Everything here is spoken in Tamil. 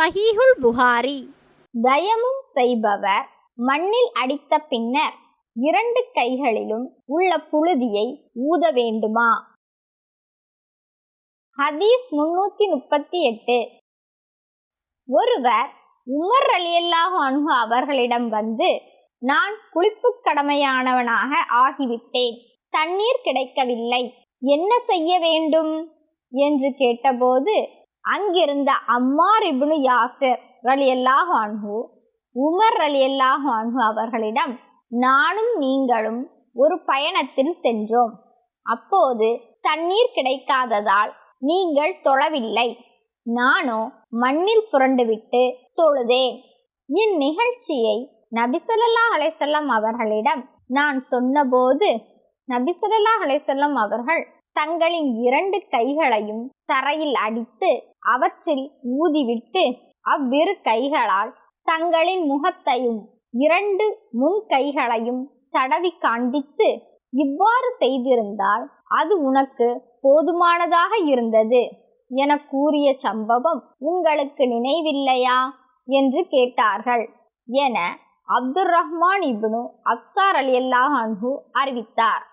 சஹீஹுல் புகாரி. தயமும் செய்பவர் மண்ணில் அடித்த பின்னர் இரண்டு கைகளிலும் உள்ள புழுதியை ஊத வேண்டுமா? ஹதீஸ் முன்னூத்தி முப்பத்தி எட்டு. ஒருவர் உமர் ரலியல்லாஹு அன்ஹு அவர்களிடம் வந்து நான் குளிப்பு கடமையானவனாக ஆகிவிட்டேன். தண்ணீர் கிடைக்கவில்லை. என்ன செய்ய வேண்டும்? என்று கேட்டபோது அங்கிருந்த அம்மார் இப்னு யாசிர் ரலியல்லாஹு அன்ஹு உமர் ரலியல்லாஹு அன்ஹு அவர்களிடம் நானும் நீங்களும் ஒரு பயணத்தில் சென்றோம். அப்போது தண்ணீர் கிடைக்காததால் நீங்கள் தொழவில்லை. நானோ மண்ணில் புரண்டுவிட்டு தொழுதேன். இந்நிகழ்ச்சியை நபிசல்லா அலைசல்லம் அவர்களிடம் நான் சொன்னபோது நபிசல்லா அலைசல்லம் அவர்கள் தங்களின் இரண்டு கைகளையும் தரையில் அடித்து அவற்றில் ஊதிவிட்டு அவ்விரு கைகளால் தங்களின் முகத்தையும் இரண்டு முன் கைகளையும் தடவி காண்பித்து இவ்வாறு செய்திருந்தால் அது உனக்கு போதுமானதாக இருந்தது என கூறிய சம்பவம் உங்களுக்கு நினைவில்லையா? என்று கேட்டார்கள். என அப்துர் ரஹ்மான் இப்னு அப்சார் அலி அல்லாஹ் அன்ஹு அறிவித்தார்.